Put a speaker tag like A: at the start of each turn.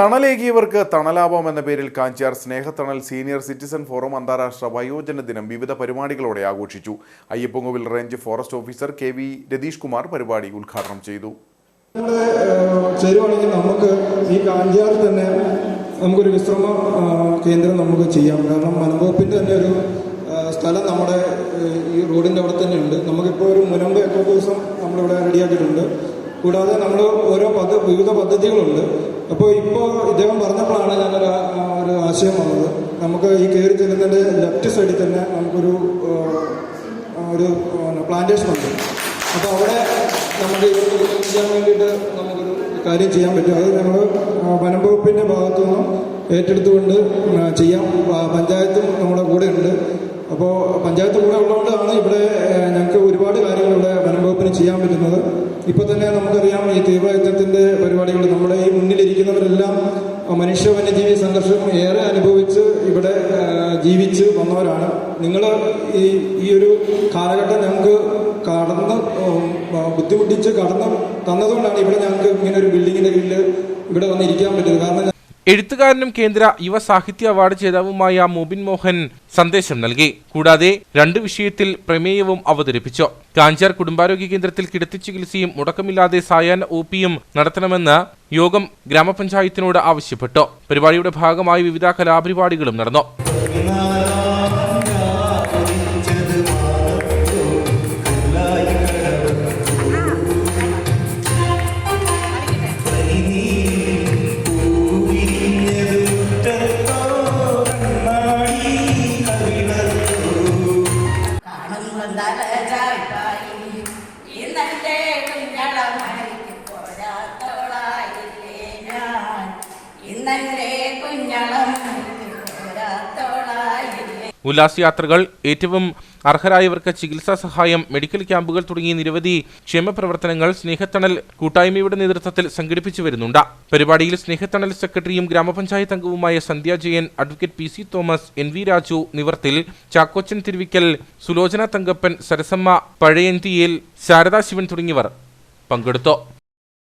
A: തണലേകിയവർക്ക് തണലാവാം എന്ന പേരിൽ Kanchiyar Snehathanal senior citizen forum അന്താരാഷ്ട്ര വയോജന ദിനം വിവിധ പരിപാടികളോടെ ആഘോഷിച്ചു. Ayyappankovil range forest officer K V Ratheesh Kumar പരിപാടി ഉദ്ഘാടനം ചെയ്തു.
B: ചേരുവാണെങ്കിൽ നമുക്ക് ഈ കാഞ്ചാറിൽ തന്നെ നമുക്കൊരു വിശ്രമ കേന്ദ്രം നമുക്ക് ചെയ്യാം. കാരണം വനംവകുപ്പിന്റെ തന്നെ ഒരു സ്ഥലം നമ്മുടെ ഈ റോഡിന്റെ അവിടെ തന്നെ ഉണ്ട്. നമുക്കിപ്പോൾ ഒരു മുനമ്പ് എക്കോ ടൂറിസം നമ്മളിവിടെ റെഡിയാക്കിയിട്ടുണ്ട് കൂടാതെ നമ്മൾ ഓരോ പദ്ധ വിവിധ പദ്ധതികളുണ്ട്. അപ്പോൾ ഇപ്പോൾ ഇദ്ദേഹം പറഞ്ഞപ്പോഴാണ് ഞാനൊരു ഒരു ആശയം വന്നത്. നമുക്ക് ഈ കയറി ചെല്ലുന്നതിന്റെ ലെഫ്റ്റ് സൈഡിൽ തന്നെ നമുക്കൊരു ഒരു പ്ലാന്റേഷൻ ഉണ്ട്. അപ്പോൾ അവിടെ നമുക്ക് ചെയ്യാൻ വേണ്ടിയിട്ട് നമുക്കൊരു കാര്യം ചെയ്യാൻ പറ്റും. അത് ഞങ്ങൾ വനം വകുപ്പിന്റെ ഭാഗത്തു നിന്നും ഏറ്റെടുത്തുകൊണ്ട് ചെയ്യാം. പഞ്ചായത്തും നമ്മുടെ കൂടെ ഉണ്ട്. അപ്പോൾ പഞ്ചായത്ത് കൂടെ ഉള്ളതുകൊണ്ടാണ് ഇവിടെ ഞങ്ങൾക്ക് ഒരുപാട് കാര്യങ്ങൾ ഇവിടെ വനം വകുപ്പിന് ചെയ്യാൻ പറ്റുന്നത്. ഇപ്പോൾ തന്നെ നമുക്കറിയാം ഈ തീവ്രയുദ്ധത്തിന്റെ പരിപാടികൾ നമ്മുടെ ഈ മുന്നിലിരിക്കുന്നവരെല്ലാം മനുഷ്യ വന്യജീവി സംഘർഷം ഏറെ അനുഭവിച്ച് ഇവിടെ ജീവിച്ച് വന്നവരാണ്. നിങ്ങൾ ഈ ഈ ഒരു കാലഘട്ടം ഞങ്ങൾക്ക് കടന്ന് ബുദ്ധിമുട്ടിച്ച് കടന്ന് തന്നതുകൊണ്ടാണ് ഇവിടെ ഞങ്ങൾക്ക് ഇങ്ങനെ ഒരു ബിൽഡിങ്ങിന്റെ കീഴിൽ ഇവിടെ വന്നിരിക്കാൻ പറ്റുന്നത് കാരണം
C: എഴുത്തുകാരനും കേന്ദ്ര യുവ സാഹിത്യ അവാർഡ് ജേതാവുമായ മോബിൻ മോഹൻ സന്ദേശം നൽകി. കൂടാതെ രണ്ട് വിഷയത്തിൽ പ്രമേയവും അവതരിപ്പിച്ചു. കാഞ്ചാർ കുടുംബാരോഗ്യ കേന്ദ്രത്തിൽ കിടത്തി ചികിത്സയും മുടക്കമില്ലാതെ സായാഹ്ന ഒ പിയും നടത്തണമെന്ന് യോഗം ഗ്രാമപഞ്ചായത്തിനോട് ആവശ്യപ്പെട്ടു. പരിപാടിയുടെ ഭാഗമായി വിവിധ കലാപരിപാടികളും നടന്നു.
D: ഇന്നെന്റെ
C: യാത്രകൾ ഏറ്റവും അർഹരായവർക്ക് ചികിത്സാ സഹായം മെഡിക്കൽ ക്യാമ്പുകൾ തുടങ്ങിയ നിരവധി ക്ഷേമപ്രവർത്തനങ്ങൾ സ്നേഹത്തണൽ കൂട്ടായ്മയുടെ നേതൃത്വത്തിൽ സംഘടിപ്പിച്ചു വരുന്നുണ്ട്. പരിപാടിയിൽ സ്നേഹത്തണൽ സെക്രട്ടറിയും ഗ്രാമപഞ്ചായത്ത് അംഗവുമായ Sandhya Jayan advocate P C Thomas N V Raju Nivarthil Chakochan Thiruvikkal Sulochana Thankappan Sarasamma Pazhayanthiyel Sharada Shivan തുടങ്ങിയവർ പങ്കെടുത്തു.